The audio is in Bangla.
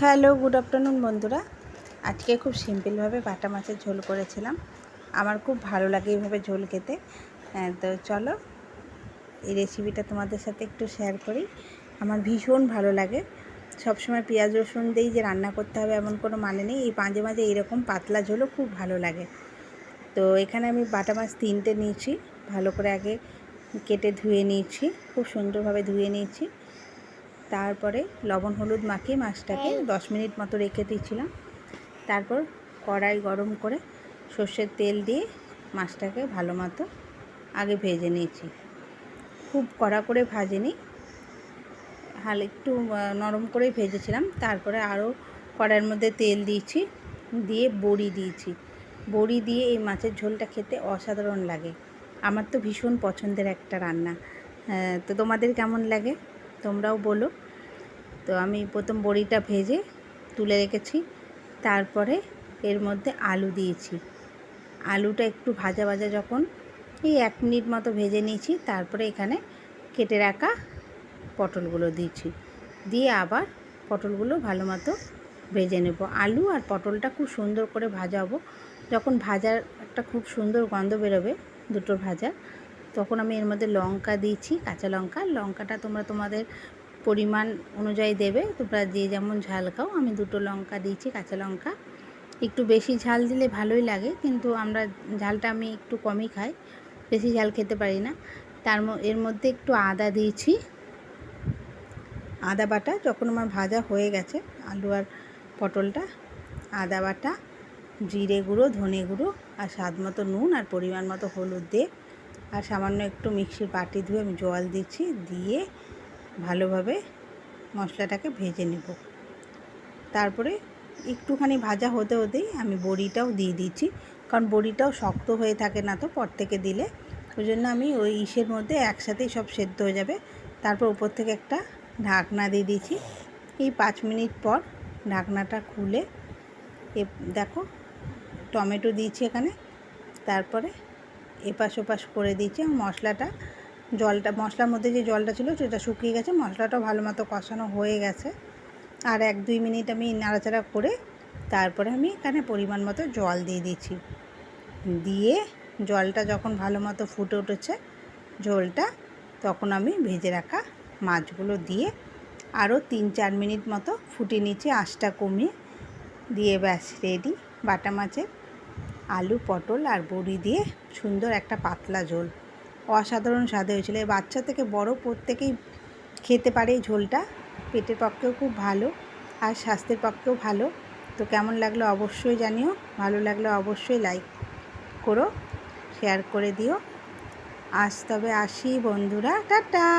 হ্যালো গুড আফটারনুন বন্ধুরা। আজকে খুব সিম্পলভাবে বাটা মাছের ঝোল করেছিলাম। আমার খুব ভালো লাগে এইভাবে ঝোল খেতে। হ্যাঁ, তো চলো এই রেসিপিটা তোমাদের সাথে একটু শেয়ার করি। আমার ভীষণ ভালো লাগে। সবসময় পেঁয়াজ রসুন দিয়েই যে রান্না করতে হবে এমন কোনো মানে নেই। এই মাঝে মাঝে এরকম পাতলা ঝোলও খুব ভালো লাগে। তো এখানে আমি বাটা মাছ তিনটে নিয়েছি। ভালো করে আগে কেটে ধুয়ে নিয়েছি। খুব সুন্দরভাবে ধুয়ে নিয়েছি। তারপরে লবণ হলুদ মাখিয়ে মাছটাকে দশ মিনিট মতো রেখে দিয়েছিলাম। তারপর কড়াই গরম করে সর্ষের তেল দিয়ে মাছটাকে ভালো মতো আগে ভেজে নিয়েছি। খুব কড়া করে ভাজেনি হাল একটু নরম করে ভেজেছিলাম। তারপরে আরও কড়াইয়ের মধ্যে তেল দিয়েছি দিয়ে বড়ি দিয়েছি। বড়ি দিয়ে এই মাছের ঝোলটা খেতে অসাধারণ লাগে। আমার তো ভীষণ পছন্দের একটা রান্না। তো তোমাদের কেমন লাগে? তোমরাও বলো। তো আমি প্রথম বড়িটা ভেজে তুলে রেখেছি। তারপরে এর মধ্যে আলু দিয়েছি। আলুটা একটু ভাজা ভাজা যখন এই এক মিনিট মতো ভেজে নিয়েছি, তারপরে এখানে কেটে রাখা পটলগুলো দিয়েছি। দিয়ে আবার পটলগুলো ভালো মতো ভেজে নেব। আলু আর পটলটা খুব সুন্দর করে ভাজাবো। যখন ভাজার একটা খুব সুন্দর গন্ধ বেরোবে দুটো ভাজা তখন আমি এর মধ্যে লঙ্কা দিয়েছি, কাঁচা লঙ্কা। লঙ্কাটা তোমরা তোমাদের পরিমাণ অনুযায়ী দেবে। তোমরা যে যেমন ঝাল খাও, আমি দুটো লঙ্কা দিয়েছি, কাঁচা লঙ্কা। একটু বেশি ঝাল দিলে ভালোই লাগে, কিন্তু আমরা ঝালটা আমি একটু কমই খাই, বেশি ঝাল খেতে পারি না। তার এর মধ্যে একটু আদা দিয়েছি। আদা বাটা যখন আমার ভাজা হয়ে গেছে, আলু আর পটলটা, আদা বাটা, জিরে গুঁড়ো, ধনে গুঁড়ো আর স্বাদ মতো নুন আর পরিমাণ মতো হলুদ দিয়ে আর সামান্য একটু মিক্সির বাটি ধুয়ে আমি জল দিচ্ছি, দিয়ে ভালোভাবে মশলাটাকে ভেজে নেব। তারপরে একটুখানি ভাজা হতে হতেই আমি বড়িটাও দিয়ে দিচ্ছি, কারণ বড়িটাও শক্ত হয়ে থাকে না তো পর থেকে দিলে। ওই জন্য আমি ওই ইসের মধ্যে একসাথেই সব সেদ্ধ হয়ে যাবে। তারপর উপর থেকে একটা ঢাকনা দিয়ে দিয়েছি এই পাঁচ মিনিট পর ঢাকনাটা খুলে এ, দেখো, টমেটো দিয়েছি এখানে। তারপরে এপাশ ওপাশ করে দিয়েছি মশলাটা, জলটা, মশলার মধ্যে যে জলটা ছিল সেটা শুকিয়ে গেছে, মশলাটাও ভালো মতো কষানো হয়ে গেছে। আর এক দুই মিনিট আমি নাড়াচাড়া করে তারপরে আমি এখানে পরিমাণ মতো জল দিয়ে দিয়েছি। দিয়ে জলটা যখন ভালো মতো ফুটে উঠেছে, ঝোলটা, তখন আমি ভেজে রাখা মাছগুলো দিয়ে আরও তিন চার মিনিট মতো ফুটিয়ে নিচ্ছি আঁচটা কমিয়ে। দিয়ে ব্যাস রেডি বাটা মাছের আলু, পটল আর বড়ি দিয়ে সুন্দর একটা পাতলা ঝোল। অসাধারণ স্বাদে হয়েছিল। বাচ্চা থেকে বড় প্রত্যেকেই খেতে পারে এই ঝোলটা। পেটের পক্ষেও খুব ভালো আর স্বাস্থ্যের পক্ষেও ভালো। তো কেমন লাগল অবশ্যই জানিও। ভালো লাগলে অবশ্যই লাইক করো, শেয়ার করে দিও। আজ তবে আসি বন্ধুরা। টাটা!